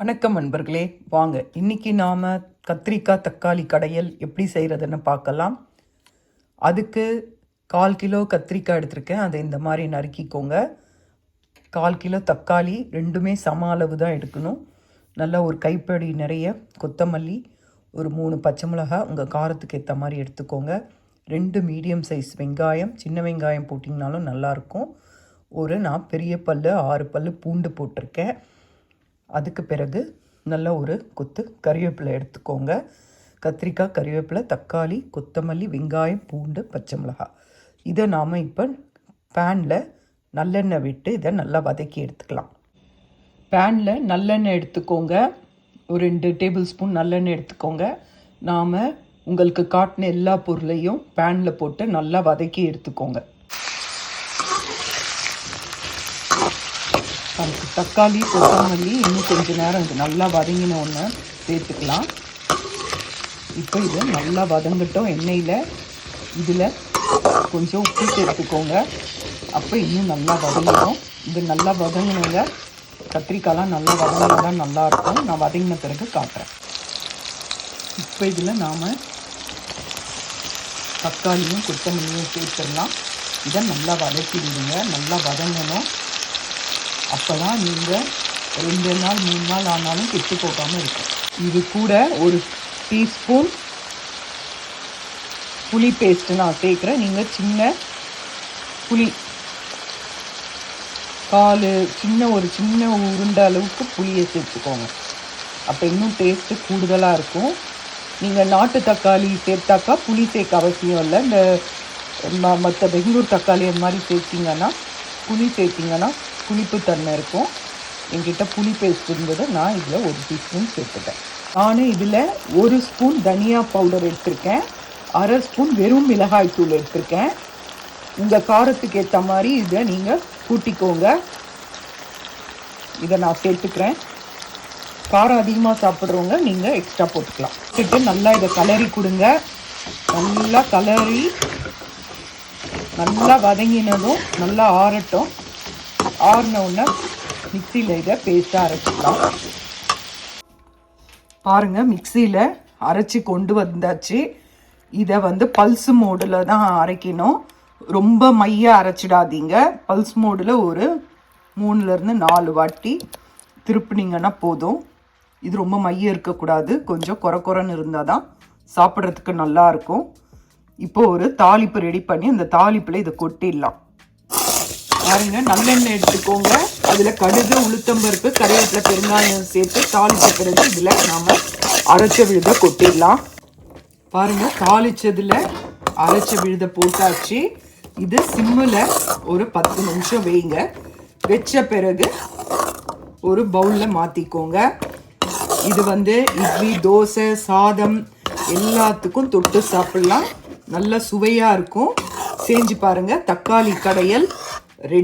வணக்கம் நண்பர்களே. வாங்க இன்னைக்கு நாம் கத்திரிக்காய் தக்காளி கடையல் எப்படி செய்கிறதுன்னு பார்க்கலாம். அதுக்கு கால் கிலோ கத்திரிக்காய் எடுத்திருக்கேன். அதை இந்த மாதிரி நறுக்கிக்கோங்க. கால் கிலோ தக்காளி ரெண்டுமே சம அளவு தான் எடுக்கணும். நல்லா ஒரு கைப்படி நிறைய கொத்தமல்லி ஒரு மூணு பச்சை மிளகாய் உங்கள் காரத்துக்கு ஏற்ற மாதிரி எடுத்துக்கோங்க. ரெண்டு மீடியம் சைஸ் வெங்காயம் சின்ன வெங்காயம் போட்டிங்கனாலும் நல்லாயிருக்கும் ஒரு நான் பெரிய பல்லு ஆறு பல்லு பூண்டு போட்டிருக்கேன். அதுக்கு பிறகு நல்ல ஒரு கொத்து கறிவேப்பிலை எடுத்துக்கோங்க. கத்திரிக்காய் கறிவேப்பிலை தக்காளி கொத்தமல்லி வெங்காயம் பூண்டு பச்சை மிளகாய் இதை நாம் இப்போ பேனில் நல்லெண்ணெய் விட்டு இதை நல்லா வதக்கி எடுத்துக்கலாம். பேனில் நல்லெண்ணெய் எடுத்துக்கோங்க. ஒரு ரெண்டு டேபிள் ஸ்பூன் நல்லெண்ணெய் எடுத்துக்கோங்க. நாம் உங்களுக்கு காட்டின எல்லா பொருளையும் பேனில் போட்டு நல்லா வதக்கி எடுத்துக்கோங்க. அதுக்கு தக்காளி கொத்தமல்லி இன்னும் கொஞ்ச நேரம் இது நல்லா வதங்கின ஒன்று சேர்த்துக்கலாம். இப்போ இது நல்லா வதங்கட்டும். எண்ணெயில் இதில் கொஞ்சம் உப்பு சேர்த்துக்கோங்க. அப்போ இன்னும் நல்லா வதங்கிடும். இது நல்லா வதங்கினவங்க கத்திரிக்காய்லாம் நல்லா வதங்கினா தான் நல்லாயிருக்கும் நான் வதங்கின பிறகு காட்டுறேன். இப்போ இதில் நாம் தக்காளியும் கொத்தமல்லியும் சேர்த்துடலாம். இதை நல்லா வதக்கிடுங்க. நல்லா வதங்கணும். அப்போ தான் நீங்கள் ரெண்டு நாள் மூணு நாள் ஆனாலும் கெட்டு போகாமல் இருக்கும். இது கூட ஒரு டீஸ்பூன் புளி பேஸ்ட்டு நான் சேர்க்குறேன். நீங்கள் சின்ன புளி கால் சின்ன ஒரு சின்ன உருண்ட அளவுக்கு புளியை சேர்த்துக்கோங்க. அப்போ இன்னும் டேஸ்ட்டு கூடுதலாக இருக்கும். நீங்கள் நாட்டு தக்காளி சேர்த்தாக்கா புளி சேர்க்க அவசியம் இல்லை. இந்த மற்ற பெங்களூர் தக்காளி அந்த மாதிரி சேர்த்திங்கன்னா புளி சேர்த்திங்கன்னா புளிப்புத்தன்மை இருக்கும். என்கிட்ட புளி பேஸ்ட் இருந்தது நான் இதில் ஒரு டீஸ்பூன் சேர்த்துட்டேன். நான் இதில் ஒரு ஸ்பூன் தனியா பவுடர் எடுத்திருக்கேன். அரை ஸ்பூன் வெறும் மிளகாய் தூள் எடுத்திருக்கேன். உங்கள் காரத்துக்கு ஏற்ற மாதிரி இதை நீங்கள் கூட்டிக்கோங்க. இதை நான் சேர்த்துக்கிறேன். காரம் அதிகமாக சாப்பிட்றவங்க நீங்கள் எக்ஸ்ட்ரா போட்டுக்கலாம். போட்டுட்டு நல்லா இதை கலரி கொடுங்க. நல்லா கலரி நல்லா வதங்கினதும் நல்லா ஆறட்டும். ஆறின மிக்சியில் இதை பேஸ்ட்டாக அரைச்சிக்கலாம். பாருங்க மிக்சியில் அரைச்சி கொண்டு வந்தாச்சு. இதை வந்து பல்ஸ் மோடில் தான் அரைக்கணும். ரொம்ப மைய அரைச்சிடாதீங்க. பல்ஸ் மோடில் ஒரு மூணுலேருந்து நாலு வாட்டி திருப்பினீங்கன்னா போதும். இது ரொம்ப மையம் இருக்கக்கூடாது. கொஞ்சம் குறை குறைன்னு இருந்தால் தான் சாப்பிட்றதுக்கு நல்லா இருக்கும். இப்போ ஒரு தாளிப்பு ரெடி பண்ணி அந்த தாளிப்பில் இதை கொட்டிடலாம். பாருங்க நல்லெண்ணெய் எடுத்துக்கோங்க. அதில் கடுகு உளுத்தம்பருப்பு கருவேப்பிலை பெருங்காயம் சேர்த்து தாளித்த பிறகு இதில் நாம் அரைச்ச விழுத கொட்டிடலாம். பாருங்கள் தாளித்ததில் அரைச்ச விழுத போட்டாச்சு. இது சிம்மில் ஒரு பத்து நிமிஷம் வைங்க. வச்ச பிறகு ஒரு பவுலில் மாற்றிக்கோங்க இது வந்து இட்லி தோசை சாதம் எல்லாத்துக்கும் தொட்டு சாப்பிடலாம். நல்ல சுவையாக இருக்கும். செஞ்சு பாருங்கள் தக்காளி கடையல். ரெடி